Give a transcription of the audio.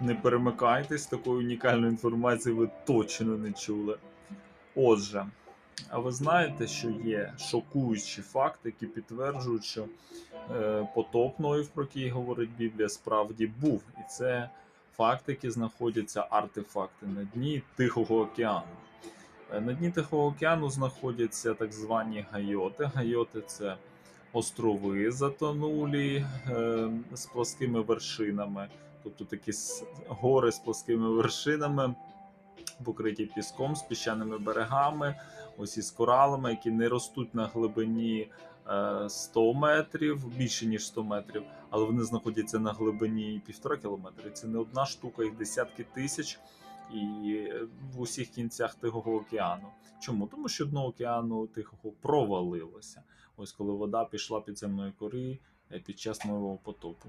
Не перемикайтесь, такої унікальної інформації ви точно не чули. Отже, а ви знаєте, що є шокуючі факти, які підтверджують, що е, потоп Ноїв, про який говорить Біблія, справді був. І це факти, які знаходяться артефакти на дні Тихого океану. Е, На дні Тихого океану знаходяться так звані гайоти. Гайоти це острови затонулі е, з плоскими вершинами, тобто такі гори з плоскими вершинами, покриті піском з піщаними берегами, ось із коралами, які не ростуть на глибині е, 100 метрів, більше ніж 100 метрів, але вони знаходяться на глибині півтора кілометра. Це не одна штука, їх десятки тисяч. І е, в усіх кінцях Тихого океану. Чому? Тому що дно океану Тихого провалилося. Ось коли вода пішла підземної кори е, під час нового потопу.